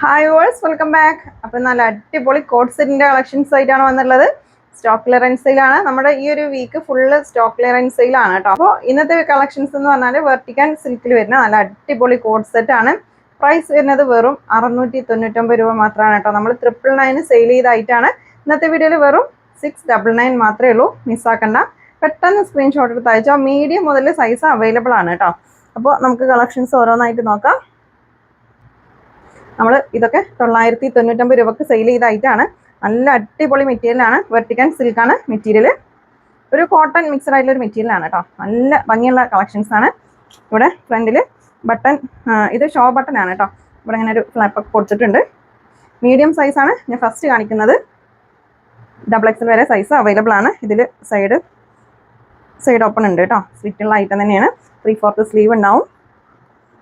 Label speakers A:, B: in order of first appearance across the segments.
A: Hi verse welcome back അപ്പം നല്ല അടിപൊളി കോട്ട് സെറ്റിന്റെ കളക്ഷൻസ് ആയിട്ടാണ് വന്നിട്ടുള്ളത്. സ്റ്റോക്ക് ക്ലിയറൻസ് സെയിലാണ് നമ്മുടെ ഈ ഒരു വീക്ക് ഫുള്ള് സ്റ്റോക്ക് ക്ലിയറൻസ് സെയിലാണ് കേട്ടോ അപ്പോൾ ഇന്നത്തെ കളക്ഷൻസ് എന്ന് പറഞ്ഞാൽ വെർട്ടിക്കൻ സിൽക്കിൽ വരുന്ന നല്ല അടിപൊളി കോട്ട് സെറ്റ് ആണ്. പ്രൈസ് വരുന്നത് വെറും അറുന്നൂറ്റി തൊണ്ണൂറ്റൊമ്പത് രൂപ മാത്രമാണ് കേട്ടോ നമ്മൾ ട്രിപ്പിൾ നയൻ സെയിൽ ചെയ്തായിട്ടാണ് ഇന്നത്തെ വീഡിയോയിൽ വെറും സിക്സ് ഡബിൾ നയൻ മാത്രമേ ഉള്ളൂ. മിസ്സാക്കണ്ട പെട്ടെന്ന് സ്ക്രീൻഷോട്ട് എടുത്ത് അയച്ചോ. മീഡിയം മുതൽ സൈസ് അവൈലബിൾ ആണ് കേട്ടോ അപ്പോൾ നമുക്ക് കളക്ഷൻസ് ഓരോന്നായിട്ട് നോക്കാം. നമ്മൾ ഇതൊക്കെ തൊള്ളായിരത്തി തൊണ്ണൂറ്റൊമ്പത് രൂപക്ക് സെയിൽ ചെയ്തായിട്ടാണ്. നല്ല അടിപൊളി മെറ്റീരിയലാണ് വെർട്ടിക്കൻ സിൽക്കാണ് മെറ്റീരിയൽ ഒരു കോട്ടൺ മിക്സഡ് ആയിട്ടുള്ള ഒരു മെറ്റീരിയലാണ് കേട്ടോ നല്ല ഭംഗിയുള്ള കളക്ഷൻസ് ആണ്. ഇവിടെ ഫ്രണ്ടിൽ ബട്ടൺ ഇത് ഷോ ബട്ടൺ ആണ് കേട്ടോ ഇവിടെ ഇങ്ങനെ ഒരു ഫ്ലാപ്പ് ഒക്കെ കൊടുത്തിട്ടുണ്ട്. മീഡിയം സൈസാണ് ഞാൻ ഫസ്റ്റ് കാണിക്കുന്നത്. ഡബിൾ എക്സൽ വരെ സൈസ് അവൈലബിൾ ആണ്. ഇതിൽ സൈഡ് സൈഡ് ഓപ്പൺ ഉണ്ട് കേട്ടോ സ്ലിറ്റുള്ള ഐറ്റം തന്നെയാണ്. ത്രീ ഫോർത്ത് സ്ലീവ് ഉണ്ടാവും.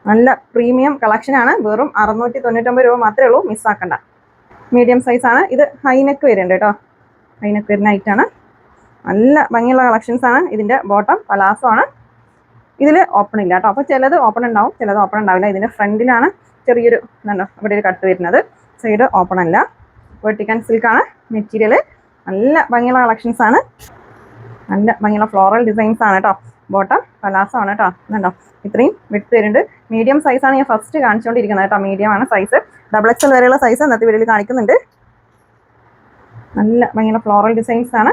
A: നല്ല പ്രീമിയം കളക്ഷനാണ് വെറും അറുന്നൂറ്റി തൊണ്ണൂറ്റൊമ്പത് രൂപ മാത്രമേ ഉള്ളൂ. മിസ്സാക്കണ്ട മീഡിയം സൈസാണ് ഇത് ഹൈനെക്ക് വരുന്നുണ്ട് കേട്ടോ. ഹൈനെക്ക് വരുന്ന ഐറ്റം ആണ്. നല്ല ഭംഗിയുള്ള കളക്ഷൻസ് ആണ്. ഇതിന്റെ ബോട്ടം പലാസോ ആണ്. ഇതിൽ ഓപ്പൺ ഇല്ല കേട്ടോ. അപ്പോൾ ചിലത് ഓപ്പൺ ഉണ്ടാവും. ചിലത് ഓപ്പൺ ഉണ്ടാവില്ല. ഇതിന്റെ ഫ്രണ്ടിലാണ് ചെറിയൊരു ഇതുണ്ടോ ഇവിടെ ഒരു കട്ട് വരുന്നത്. സൈഡ് ഓപ്പൺ അല്ല. വെർട്ടിക്കൻ സിൽക്കാണ് മെറ്റീരിയൽ നല്ല ഭംഗിയുള്ള കളക്ഷൻസ് ആണ്. നല്ല ഭംഗിയുള്ള ഫ്ലോറൽ ഡിസൈൻസ് ആണ് കേട്ടോ. ബോട്ടം പലാസമാണ് കേട്ടോ കണ്ടോ? ഇത്രയും വിട്ട് തരുന്നുണ്ട് മീഡിയം സൈസാണ് ഞാൻ ഫസ്റ്റ് കാണിച്ചുകൊണ്ടിരിക്കുന്നത് കേട്ടോ മീഡിയം ആണ് സൈസ് ഡബിൾ എക്സൽ വരെയുള്ള സൈസ് ഇന്നത്തെ വീഡിയോയിൽ കാണിക്കുന്നുണ്ട്. നല്ല ഭയങ്കര ഫ്ലോറൽ ഡിസൈൻസ് ആണ്.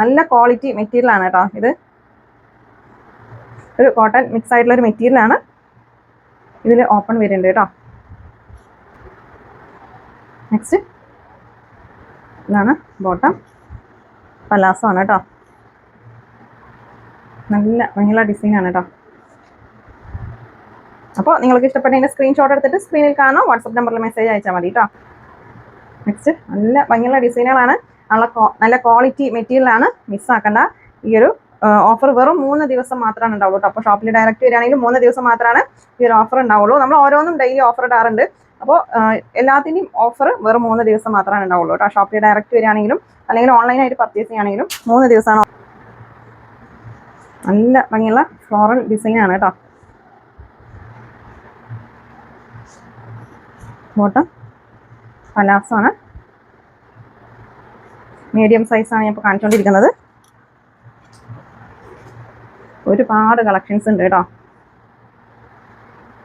A: നല്ല ക്വാളിറ്റി മെറ്റീരിയൽ ആണ് കേട്ടോ ഇത്. ഒരു കോട്ടൺ മിക്സ് ആയിട്ടുള്ള ഒരു മെറ്റീരിയൽ ആണ്. ഇതിൽ ഓപ്പൺ വരുന്നുണ്ട് കേട്ടോ നെക്സ്റ്റ് ഇതാണ് ബോട്ടം പലാസോ ആണ് കേട്ടോ നല്ല ഭംഗിയുള്ള ഡിസൈനാണ് കേട്ടോ അപ്പോൾ നിങ്ങൾക്ക് ഇഷ്ടപ്പെട്ടതിന്റെ സ്ക്രീൻഷോട്ട് എടുത്തിട്ട് സ്ക്രീനിൽ കാണാം വാട്സപ്പ് നമ്പറിൽ മെസ്സേജ് അയച്ചാൽ മതി കേട്ടോ നെക്സ്റ്റ് നല്ല ഭംഗിയുള്ള ഡിസൈനുകളാണ് നല്ല നല്ല ക്വാളിറ്റി മെറ്റീരിയലാണ് മിസ്സാക്കണ്ട ഈ ഒരു ഓഫർ വെറും മൂന്ന് ദിവസം മാത്രമാണ് ഉണ്ടാവുള്ളൂ അപ്പോൾ ഷോപ്പിൽ ഡയറക്റ്റ് വരികയാണെങ്കിൽ മൂന്ന് ദിവസം മാത്രമാണ് ഈ ഒരു ഓഫർ ഉണ്ടാവുള്ളൂ. നമ്മൾ ഓരോന്നും ഡെയിലി ഓഫർ ഇടാറുണ്ട്. അപ്പോൾ എല്ലാത്തിന്റെയും ഓഫർ വെറും മൂന്ന് ദിവസം മാത്രമാണ് ഉണ്ടാവുള്ളൂ കേട്ടോ ഷോപ്പിൽ ഡയറക്റ്റ് വരികയാണെങ്കിലും അല്ലെങ്കിൽ ഓൺലൈനായിട്ട് പർച്ചേസ് ചെയ്യുകയാണെങ്കിലും മൂന്ന് ദിവസമാണ് നല്ല ഭംഗിയുള്ള ഫ്ലോറൽ ഡിസൈൻ ആണ് കേട്ടോ. ബോട്ടം പലാസോ ആണ്. മീഡിയം സൈസാണ് ഞാൻ കാണിച്ചുകൊണ്ടിരിക്കുന്നത് ഒരുപാട് കളക്ഷൻസ് ഉണ്ട് കേട്ടോ.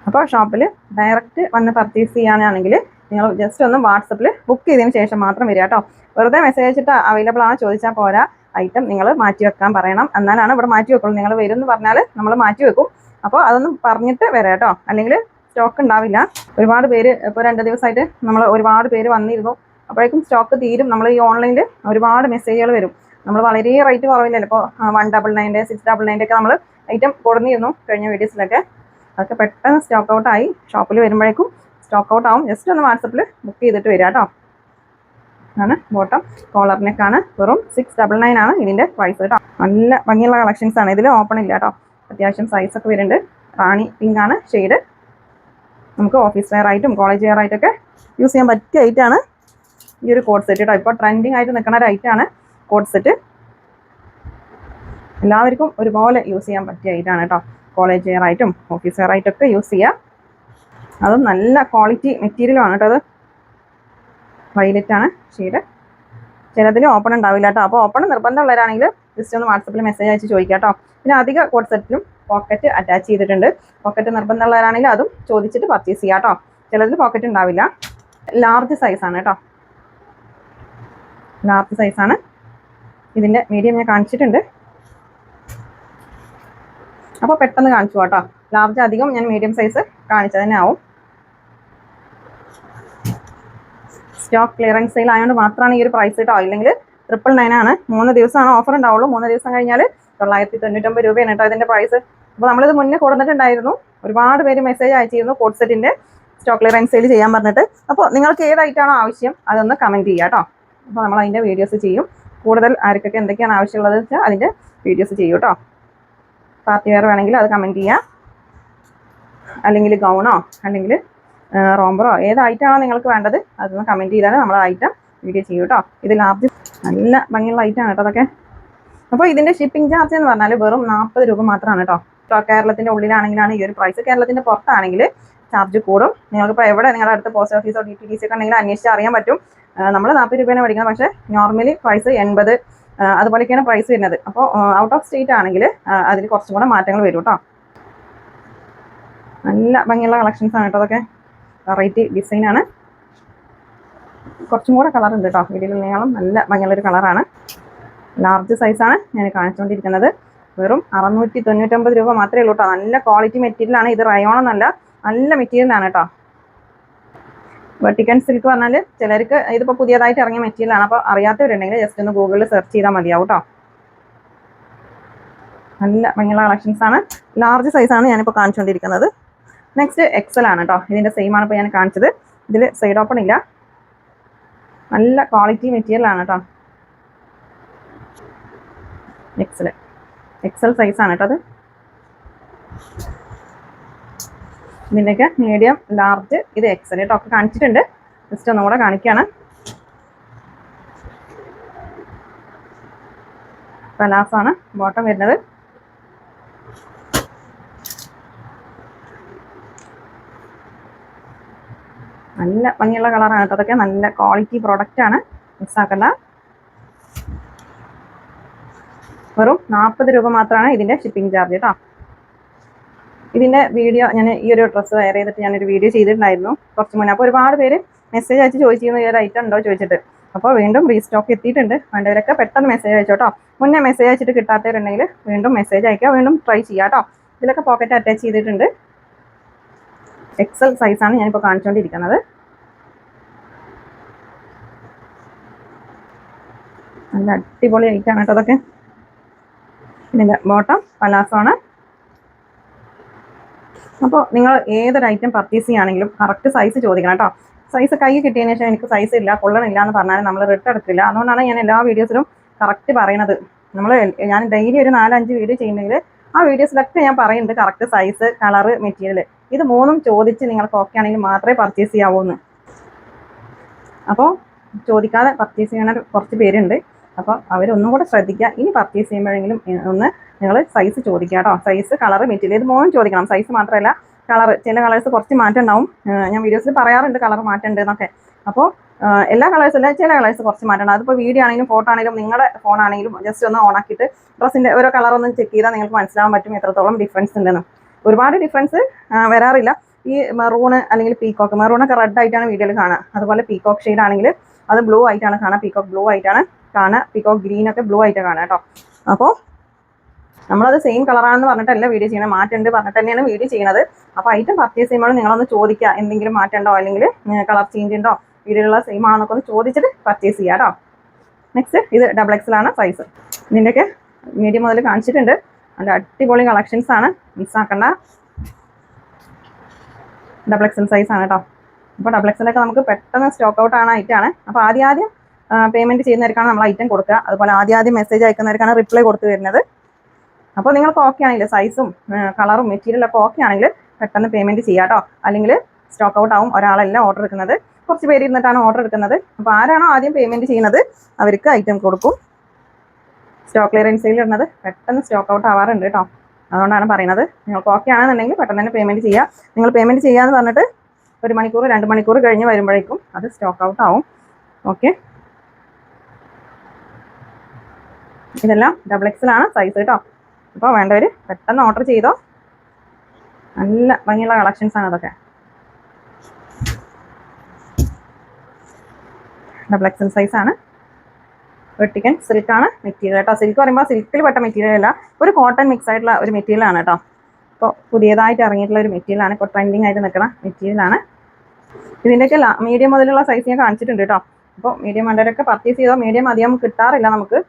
A: അപ്പോൾ ഷോപ്പിൽ ഡയറക്റ്റ് വന്ന് പർച്ചേസ് ചെയ്യാനാണെങ്കിൽ നിങ്ങൾ ജസ്റ്റ് ഒന്ന് വാട്സപ്പിൽ ബുക്ക് ചെയ്തതിന് ശേഷം മാത്രം വരിക കേട്ടോ. വെറുതെ മെസ്സേജ് അയച്ചിട്ട് അവൈലബിൾ ആണോ ചോദിച്ചാൽ പോരാ. ഐറ്റം നിങ്ങൾ മാറ്റി വെക്കാൻ പറയണം. എന്നാലാണ് ഇവിടെ മാറ്റി വെക്കുള്ളൂ. നിങ്ങൾ വരും എന്ന് പറഞ്ഞാൽ നമ്മൾ മാറ്റി വെക്കും. അപ്പോൾ അതൊന്ന് പറഞ്ഞിട്ട് വരാം കേട്ടോ. അല്ലെങ്കിൽ സ്റ്റോക്ക് ഉണ്ടാവില്ല. ഒരുപാട് പേര് ഇപ്പോൾ രണ്ട് ദിവസമായിട്ട് നമ്മൾ ഒരുപാട് പേര് വന്നിരുന്നു. അപ്പോഴേക്കും സ്റ്റോക്ക് തീരും. നമ്മൾ ഈ ഓൺലൈനിൽ ഒരുപാട് മെസ്സേജുകൾ വരും. നമ്മൾ വളരെ റേറ്റ് കുറവില്ലല്ലോ. ഇപ്പോൾ വൺ ഡബിൾ നയന്റെ സിക്സ് ഡബിൾ നയന്റെ ഒക്കെ നമ്മൾ ഐറ്റം കൊടുന്നിരുന്നു കഴിഞ്ഞ വീഡിയോസിലൊക്കെ. അതൊക്കെ പെട്ടെന്ന് സ്റ്റോക്ക് ഔട്ടായി ഷോപ്പിൽ വരുമ്പോഴേക്കും സ്റ്റോക്ക് ഔട്ട് ആവും. ജസ്റ്റ് ഒന്ന് വാട്സപ്പിൽ ബുക്ക് ചെയ്തിട്ട് വരാം കേട്ടോ. ആണ്. ബോട്ടം കോളർ നെക്കാണ് വെറും സിക്സ് ഡബിൾ നയൻ ആണ് ഇതിന്റെ പ്രൈസ് കേട്ടോ. നല്ല ഭംഗിയുള്ള കളക്ഷൻസ് ആണ്. ഇതിൽ ഓപ്പൺ ഇല്ല കേട്ടോ. അത്യാവശ്യം സൈസ് ഒക്കെ വരുന്നുണ്ട്. റാണി പിങ്ക് ആണ്. ഷെയ്ഡ് നമുക്ക് ഓഫീസ് വെയർ ആയിട്ടും കോളേജ് വെയർ ആയിട്ടൊക്കെ യൂസ് ചെയ്യാൻ പറ്റിയ ഐറ്റാണ് ഈ ഒരു കോഡ് സെറ്റ് കേട്ടോ. ഇപ്പോൾ ട്രെൻഡിങ് ആയിട്ട് നിൽക്കുന്ന ഒരു ഐറ്റാണ് കോഡ് സെറ്റ് എല്ലാവർക്കും ഒരുപോലെ യൂസ് ചെയ്യാൻ പറ്റിയ ഐറ്റാണ് കേട്ടോ. കോളേജ് വെയർ ആയിട്ടും ഓഫീസ് വെയർ ആയിട്ടൊക്കെ യൂസ് ചെയ്യാം. അതും നല്ല ക്വാളിറ്റി മെറ്റീരിയലാണ് കേട്ടോ അത്. വൈലറ്റ് ആണ് ഷെയ്ഡ് ചിലതിൽ ഓപ്പൺ ഉണ്ടാവില്ല കേട്ടോ അപ്പോൾ ഓപ്പൺ നിർബന്ധമുള്ളവരാണെങ്കിൽ ജസ്റ്റ് ഒന്ന് വാട്സപ്പിൽ മെസ്സേജ് അയച്ച് ചോദിക്കാം കേട്ടോ പിന്നെ അധിക കോഡ്സെറ്റിലും പോക്കറ്റ് അറ്റാച്ച് ചെയ്തിട്ടുണ്ട്. പോക്കറ്റ് നിർബന്ധമുള്ളവരാണെങ്കിൽ അതും ചോദിച്ചിട്ട് പർച്ചേസ് ചെയ്യാം കേട്ടോ ചിലതിൽ പോക്കറ്റ് ഉണ്ടാവില്ല. ലാർജ് സൈസാണ് കേട്ടോ ലാർജ് സൈസാണ് ഇതിന്റെ മീഡിയം ഞാൻ കാണിച്ചിട്ടുണ്ട്. അപ്പോൾ പെട്ടെന്ന് കാണിച്ചു കേട്ടോ ലാർജ് അധികം ഞാൻ മീഡിയം സൈസ് കാണിച്ചത് തന്നെ ആവും. സ്റ്റോക്ക് ക്ലിയറൻസ് സെയിൽ ആയതുകൊണ്ട് മാത്രമാണ് ഈ ഒരു പ്രൈസ് കേട്ടോ ഇല്ലെങ്കിൽ ട്രിപ്പിൾ നയൻ ആണ്. മൂന്ന് ദിവസമാണ് ഓഫർ ഉണ്ടാവുള്ളൂ മൂന്ന് ദിവസം കഴിഞ്ഞാൽ തൊള്ളായിരത്തി തൊണ്ണൂറ്റൊമ്പത് രൂപയാണ് കേട്ടോ ഇതിന്റെ പ്രൈസ് അപ്പോൾ നമ്മളിത് മുന്നേ കൊടുത്തിട്ടുണ്ടായിരുന്നു. ഒരുപാട് പേര് മെസ്സേജ് അയച്ചിരുന്നു കോഡ് സെറ്റിന്റെ സ്റ്റോക്ക് ക്ലിയറൻസ് സെയിൽ ചെയ്യാൻ പറഞ്ഞിട്ട്. അപ്പോൾ നിങ്ങൾക്ക് ഏതായിട്ടാണോ ആവശ്യം അതൊന്ന് കമന്റ് ചെയ്യുക കേട്ടോ. അപ്പോൾ നമ്മൾ അതിന്റെ വീഡിയോസ് ചെയ്യും. കൂടുതൽ ആർക്കൊക്കെ എന്തൊക്കെയാണ് ആവശ്യമുള്ളത് വെച്ചാൽ അതിന്റെ വീഡിയോസ് ചെയ്യും കേട്ടോ. പാർട്ടി വെയർ വേണമെങ്കിൽ അത് കമന്റ് ചെയ്യാം. അല്ലെങ്കിൽ ഗൗണോ അല്ലെങ്കിൽ റോംബറോ ഏത് ഐറ്റമാണോ നിങ്ങൾക്ക് വേണ്ടത് അതൊന്ന് കമന്റ് ചെയ്താൽ നമ്മൾ ഐറ്റം വീഡിയോ ചെയ്യും കേട്ടോ ഇത് ലാർജ് നല്ല ഭംഗിയുള്ള ഐറ്റമാണ് കേട്ടോ അതൊക്കെ. അപ്പോൾ ഇതിന്റെ ഷിപ്പിംഗ് ചാർജ് എന്ന് പറഞ്ഞാൽ വെറും നാൽപ്പത് രൂപ മാത്രമാണ് കേട്ടോ കേരളത്തിന്റെ ഉള്ളിലാണെങ്കിലാണ് ഈ ഒരു പ്രൈസ് കേരളത്തിന്റെ പുറത്താണെങ്കിൽ ചാർജ് കൂടും. നിങ്ങൾക്കിപ്പോൾ എവിടെ നിങ്ങളുടെ അടുത്ത് പോസ്റ്റ് ഓഫീസോ ഡി ടി ഡി സി ഒക്കെ ഉണ്ടെങ്കിൽ അന്വേഷിച്ച് അറിയാൻ പറ്റും. നമ്മൾ നാൽപ്പത് രൂപയാണ് മേടിക്കുന്നത് പക്ഷേ നോർമലി പ്രൈസ് എൺപത് അതുപോലെയൊക്കെയാണ് പ്രൈസ് വരുന്നത്. അപ്പോൾ ഔട്ട് ഓഫ് സ്റ്റേറ്റ് ആണെങ്കിൽ അതിൽ കുറച്ചും കൂടെ മാറ്റങ്ങൾ വരും കേട്ടോ നല്ല ഭംഗിയുള്ള കളക്ഷൻസ് ആണ് കേട്ടോ അതൊക്കെ. വെറൈറ്റി ഡിസൈനാണ് കുറച്ചും കൂടെ കളർ ഉണ്ട് കേട്ടോ നീളം നല്ല ഭംഗിയുള്ളൊരു കളറാണ് ലാർജ് സൈസാണ് ഞാൻ കാണിച്ചുകൊണ്ടിരിക്കുന്നത്. വെറും അറുന്നൂറ്റി തൊണ്ണൂറ്റൊമ്പത് രൂപ മാത്രമേ ഉള്ളൂ കേട്ടോ നല്ല ക്വാളിറ്റി മെറ്റീരിയലാണ് ഇത് റയോൺ എന്നല്ല നല്ല മെറ്റീരിയലാണ് കേട്ടോ വെട്ടിക്കൻ സിൽക്ക് പറഞ്ഞാൽ ചിലർക്ക് ഇതിപ്പോൾ പുതിയതായിട്ട് ഇറങ്ങിയ മെറ്റീരിയലാണ് അപ്പോൾ അറിയാത്തവരുണ്ടെങ്കിൽ ജസ്റ്റ് ഒന്ന് ഗൂഗിളിൽ സെർച്ച് ചെയ്താൽ മതിയാവും കേട്ടോ നല്ല ഭംഗിയുള്ള കളക്ഷൻസ് ആണ്. ലാർജ് സൈസാണ് ഞാനിപ്പോൾ കാണിച്ചുകൊണ്ടിരിക്കുന്നത്. നെക്സ്റ്റ് എക്സൽ ആണ് കേട്ടോ ഇതിന്റെ സെയിം ആണ് ഇപ്പോൾ ഞാൻ കാണിച്ചത്. ഇതിൽ സൈഡ് ഓപ്പൺ ഇല്ല. നല്ല ക്വാളിറ്റി മെറ്റീരിയൽ ആണ് കേട്ടോ എക്സൽ എക്സൽ സൈസ് ആണ് കേട്ടോ അത്. ഇതിന്റെയൊക്കെ മീഡിയം ലാർജ് ഇത് എക്സൽ കേട്ടോ ഒക്കെ കാണിച്ചിട്ടുണ്ട്. ജസ്റ്റ് ഒന്നുകൂടെ കാണിക്കുകയാണ് പലാസാണ് ബോട്ടം വരുന്നത്. നല്ല ഭംഗിയുള്ള കളറാണ് കേട്ടോ. അതൊക്കെ നല്ല ക്വാളിറ്റി പ്രോഡക്റ്റ് ആണ്. മിസ്സാക്കണ്ട. വെറും നാൽപ്പത് രൂപ മാത്രമാണ് ഇതിന്റെ ഷിപ്പിംഗ് ചാർജ് കേട്ടോ ഇതിന്റെ വീഡിയോ ഞാൻ ഈ ഒരു ഡ്രസ്സ് വെയർ ചെയ്തിട്ട് ഞാനൊരു വീഡിയോ ചെയ്തിട്ടുണ്ടായിരുന്നു കുറച്ച് മുന്നേ. അപ്പോൾ ഒരുപാട് പേര് മെസ്സേജ് അയച്ച് ചോദിച്ചിരുന്നു ഈ ഒരു ഐറ്റം ഉണ്ടോ? ചോദിച്ചിട്ട്. അപ്പോൾ വീണ്ടും റീസ്റ്റോക്ക് എത്തിയിട്ടുണ്ട്. വേണ്ടവരൊക്കെ പെട്ടെന്ന് മെസ്സേജ് അയച്ചോട്ടോ മുന്നേ മെസ്സേജ് അയച്ചിട്ട് കിട്ടാത്തവരുണ്ടെങ്കിൽ വീണ്ടും മെസ്സേജ് അയക്കുക വീണ്ടും ട്രൈ ചെയ്യാം കേട്ടോ ഇതിലൊക്കെ പോക്കറ്റ് അറ്റാച്ച് ചെയ്തിട്ടുണ്ട്. എക്സൽ സൈസാണ് ഞാനിപ്പോൾ കാണിച്ചുകൊണ്ടിരിക്കുന്നത് നല്ല അടിപൊളി ഐറ്റാണ് കേട്ടോ അതൊക്കെ. ഇതിന്റെ ബോട്ടം പലാസോ ആണ്. അപ്പോൾ നിങ്ങൾ ഏതൊരു ഐറ്റം പർച്ചേസ് ചെയ്യുകയാണെങ്കിലും കറക്റ്റ് സൈസ് ചോദിക്കണം കേട്ടോ. സൈസ് കൈ കിട്ടിയതിന് ശേഷം എനിക്ക് സൈസ് ഇല്ല കൊള്ളണില്ല എന്ന് പറഞ്ഞാൽ നമ്മൾ റിട്ടേൺ എടുക്കില്ല. അതുകൊണ്ടാണ് ഞാൻ എല്ലാ വീഡിയോസിലും കറക്റ്റ് പറയണത്. നമ്മൾ ഞാൻ ഡെയിലി ഒരു നാലഞ്ച് വീഡിയോ ചെയ്യുന്നെങ്കിൽ ആ വീഡിയോസിലൊക്കെ ഞാൻ പറയുന്നുണ്ട് കറക്റ്റ് സൈസ് കളറ് മെറ്റീരിയൽ ഇത് മൂന്നും ചോദിച്ച് നിങ്ങൾക്ക് ഓക്കെ ആണെങ്കിൽ മാത്രമേ പർച്ചേസ് ചെയ്യാവൂ എന്ന്. അപ്പോൾ ചോദിക്കാതെ പർച്ചേസ് ചെയ്യണ കുറച്ച് പേരുണ്ട്. അപ്പോൾ അവരൊന്നും കൂടെ ശ്രദ്ധിക്കുക. ഇനി പർച്ചേസ് ചെയ്യുമ്പോഴെങ്കിലും ഒന്ന് നിങ്ങൾ സൈസ് ചോദിക്കുക കേട്ടോ. സൈസ് കളർ മെറ്റീരിയൽ ഇത് മൂന്നും ചോദിക്കണം. സൈസ് മാത്രമല്ല കളർ ചില കളേഴ്സ് കുറച്ച് മാറ്റം ഉണ്ടാവും. ഞാൻ വീഡിയോസിൽ പറയാറുണ്ട് കളർ മാറ്റം ഉണ്ട് എന്നൊക്കെ. അപ്പോൾ എല്ലാ കളേഴ്സും അല്ല ചില കളേഴ്സ് കുറച്ച് മാറ്റം ഉണ്ട് അതിപ്പോൾ വീഡിയോ ആണെങ്കിലും ഫോട്ടോ ആണെങ്കിലും നിങ്ങളുടെ ഫോൺ ആണെങ്കിലും ജസ്റ്റ് ഒന്ന് ഓൺ ആക്കിയിട്ട് ഡ്രസ്സിന്റെ ഓരോ കളർ ഒന്ന് ചെക്ക് ചെയ്താൽ നിങ്ങൾക്ക് മനസ്സിലാവാൻ പറ്റും എത്രത്തോളം ഡിഫറൻസ് ഉണ്ടെന്ന്. ഒരുപാട് ഡിഫറൻസ് വരാറില്ല. ഈ മെറൂണ് അല്ലെങ്കിൽ പീക്കോക്ക് മെറൂണൊക്കെ റെഡ് ആയിട്ടാണ് വീഡിയോയിൽ കാണുക അതുപോലെ പീക്കോക്ക് ഷെയ്ഡ് ആണെങ്കിൽ അത് ബ്ലൂ ആയിട്ടാണ് കാണുക പീക്കോക്ക് ബ്ലൂ ആയിട്ടാണ് കാണുക പിക്കോ ഗ്രീൻ ഒക്കെ ബ്ലൂ ആയിട്ട് കാണാം കേട്ടോ. അപ്പോൾ നമ്മളത് സെയിം കളറാണെന്ന് പറഞ്ഞിട്ടല്ല വീഡിയോ ചെയ്യണത്. മാറ്റുണ്ട് പറഞ്ഞിട്ട് തന്നെയാണ് വീഡിയോ ചെയ്യണത്. അപ്പോൾ ഐറ്റം പർച്ചേസ് ചെയ്യുമ്പോൾ നിങ്ങളൊന്ന് ചോദിക്കുക. എന്തെങ്കിലും മാറ്റണ്ടോ? അല്ലെങ്കിൽ കളർ ചേഞ്ച് ഉണ്ടോ? വീഡിയോയിലുള്ള സെയിം ആണെന്നൊക്കെ ഒന്ന് ചോദിച്ചിട്ട് പർച്ചേസ് ചെയ്യാം കേട്ടോ. നെക്സ്റ്റ് ഇത് ഡബിൾ എക്സലാണ് സൈസ് ഇതിന്റെയൊക്കെ മീഡിയം മുതൽ കാണിച്ചിട്ടുണ്ട്. നല്ല അടിപൊളി കളക്ഷൻസ് ആണ്. മിസ്സാക്കണ്ട ഡബിൾ എക്സൽ സൈസ് ആണ് കേട്ടോ. അപ്പോൾ ഡബിൾ എക്സലൊക്കെ നമുക്ക് പെട്ടെന്ന് സ്റ്റോക്ക് ഔട്ട് ആണ്. ഐറ്റാണ് അപ്പോൾ ആദ്യം ആദ്യം പേയ്മെന്റ് ചെയ്യുന്നവർക്കാണ് നമ്മൾ ഐറ്റം കൊടുക്കുക. അതുപോലെ ആദ്യം ആദ്യം മെസ്സേജ് അയക്കുന്നവർക്കാണ് റിപ്ലൈ കൊടുത്തു വരുന്നത്. അപ്പോൾ നിങ്ങൾക്ക് ഓക്കെ ആണെങ്കിൽ സൈസും കളറും മെറ്റീരിയലും മെറ്റീരിയലൊക്കെ ഓക്കെ ആണെങ്കിൽ പെട്ടെന്ന് പേയ്മെന്റ് ചെയ്യാം കേട്ടോ. അല്ലെങ്കിൽ സ്റ്റോക്ക് ഔട്ട് ആവും ഒരാളല്ല ഓർഡർ എടുക്കുന്നത്. കുറച്ച് പേര് ഇരുന്നിട്ടാണ് ഓർഡർ എടുക്കുന്നത്. അപ്പോൾ ആരാണോ ആദ്യം പേയ്മെന്റ് ചെയ്യുന്നത് അവർക്ക് ഐറ്റം കൊടുക്കും. സ്റ്റോക്ക് ക്ലിയറൻസ് സെയിൽ ഇടുന്നത് പെട്ടെന്ന് സ്റ്റോക്ക് ഔട്ട് ആവാറുണ്ട് കേട്ടോ. അതുകൊണ്ടാണ് പറയുന്നത്. നിങ്ങൾക്ക് ഓക്കെ ആണെന്നുണ്ടെങ്കിൽ പെട്ടെന്ന് തന്നെ പേയ്മെന്റ് ചെയ്യുക നിങ്ങൾ പേയ്മെന്റ് ചെയ്യാന്ന് പറഞ്ഞിട്ട് ഒരു മണിക്കൂർ രണ്ട് മണിക്കൂർ കഴിഞ്ഞ് വരുമ്പോഴേക്കും അത് സ്റ്റോക്ക് ഔട്ട് ആവും. ഓക്കെ ഇതെല്ലാം ഡബിൾ എക്സിലാണ് സൈസ് കേട്ടോ അപ്പോൾ വേണ്ടവർ പെട്ടെന്ന് ഓർഡർ ചെയ്തോ. നല്ല ഭംഗിയുള്ള കളക്ഷൻസ് ആണ് അതൊക്കെ. ഡബിൾ എക്സൽ സൈസ് ആണ്. വെട്ടിക്കൻ സിൽക്കാണ് മെറ്റീരിയൽ കേട്ടോ സിൽക്ക് പറയുമ്പോൾ സിൽക്കിൽ പെട്ട മെറ്റീരിയൽ അല്ല. ഒരു കോട്ടൺ മിക്സ് ആയിട്ടുള്ള ഒരു മെറ്റീരിയൽ ആണ് കേട്ടോ ഇപ്പോൾ പുതിയതായിട്ട് ഇറങ്ങിയിട്ടുള്ള ഒരു മെറ്റീരിയൽ ആണ്. ഇപ്പോൾ ട്രെൻഡിങ് ആയിട്ട് നിൽക്കുന്ന മെറ്റീരിയൽ ആണ്. ഇതിന്റെയൊക്കെ മീഡിയം മുതലുള്ള സൈസ് ഞാൻ കാണിച്ചിട്ടുണ്ട് കേട്ടോ അപ്പോൾ മീഡിയം വേണ്ടവരൊക്കെ പർച്ചേസ് ചെയ്തോ? മീഡിയം അധികം കിട്ടാറില്ല നമുക്ക്.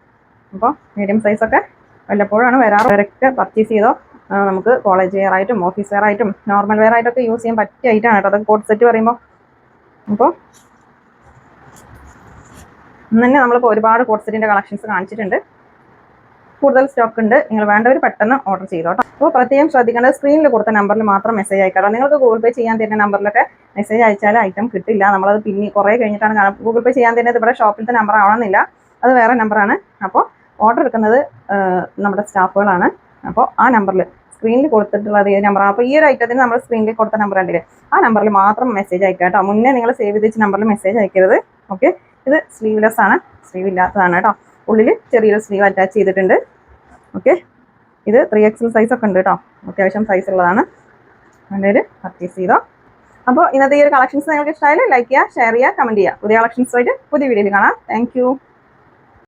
A: അപ്പോൾ മീഡിയം സൈസൊക്കെ വല്ലപ്പോഴാണ് വരാറ്. അവരൊക്കെ പർച്ചേസ് ചെയ്തോ നമുക്ക് കോളേജ് വെയർ ആയിട്ടും ഓഫീസ് വെയർ ആയിട്ടും നോർമൽ വെയർ ആയിട്ടൊക്കെ യൂസ് ചെയ്യാൻ പറ്റിയ ഐറ്റാണ് കേട്ടോ. അതൊക്കെ കോട്ട് സെറ്റ് പറയുമ്പോൾ. അപ്പോൾ ഇന്ന് തന്നെ നമ്മളിപ്പോൾ ഒരുപാട് കോട്ട് സെറ്റിന്റെ കളക്ഷൻസ് കാണിച്ചിട്ടുണ്ട്. കൂടുതൽ സ്റ്റോക്ക് ഉണ്ട്. നിങ്ങൾ വേണ്ടവർ പെട്ടെന്ന് ഓർഡർ ചെയ്തോട്ടോ അപ്പോൾ പ്രത്യേകം ശ്രദ്ധിക്കേണ്ടത് സ്ക്രീനിൽ കൊടുത്ത നമ്പറിൽ മാത്രം മെസ്സേജ് അയക്കാം നിങ്ങൾക്ക് ഗൂഗിൾ പേ ചെയ്യാൻ തരുന്ന നമ്പറിലൊക്കെ മെസ്സേജ് അയച്ചാൽ ഐറ്റം കിട്ടില്ല. നമ്മളത് പിന്നെ കുറേ കഴിഞ്ഞിട്ടാണ് ഗൂഗിൾ പേ ചെയ്യാൻ തരുന്നത് ഇവിടെ ഷോപ്പിലത്തെ നമ്പർ ആവണമെന്നില്ല. അത് വേറെ നമ്പറാണ് അപ്പോൾ ഓർഡർ എടുക്കുന്നത് നമ്മുടെ സ്റ്റാഫുകളാണ്. അപ്പോൾ ആ നമ്പറിൽ സ്ക്രീനിൽ കൊടുത്തിട്ടുള്ളത് ഏത് നമ്പറാണ് അപ്പോൾ ഈ ഒരു ഐറ്റത്തിന് നമ്മൾ സ്ക്രീനിൽ കൊടുത്ത നമ്പർ കണ്ടില്ലേ? ആ നമ്പറിൽ മാത്രം മെസ്സേജ് അയക്കുക കേട്ടോ. മുന്നേ നിങ്ങൾ സേവ് ചെയ്ത് നമ്പറിൽ മെസ്സേജ് അയക്കരുത്. ഓക്കെ ഇത് സ്ലീവ്ലെസ് ആണ്. സ്ലീവ് ഇല്ലാത്തതാണ് കേട്ടോ. ഉള്ളിൽ ചെറിയൊരു സ്ലീവ് അറ്റാച്ച് ചെയ്തിട്ടുണ്ട്. ഓക്കെ ഇത് ത്രീ എക്സൽ സൈസ് ഒക്കെ ഉണ്ട് കേട്ടോ. അത്യാവശ്യം സൈസ് ഉള്ളതാണ്. അതിന്റെ പർച്ചേസ് ചെയ്തോ. അപ്പോൾ ഇന്നത്തെ ഈ ഒരു കളക്ഷൻസ് നിങ്ങൾക്ക് ഇഷ്ടമായാലും ലൈക്ക് ചെയ്യുക ഷെയർ ചെയ്യുക കമന്റ് ചെയ്യുക. പുതിയ കളക്ഷൻസുമായിട്ട് പുതിയ വീഡിയോയിൽ കാണാം. താങ്ക്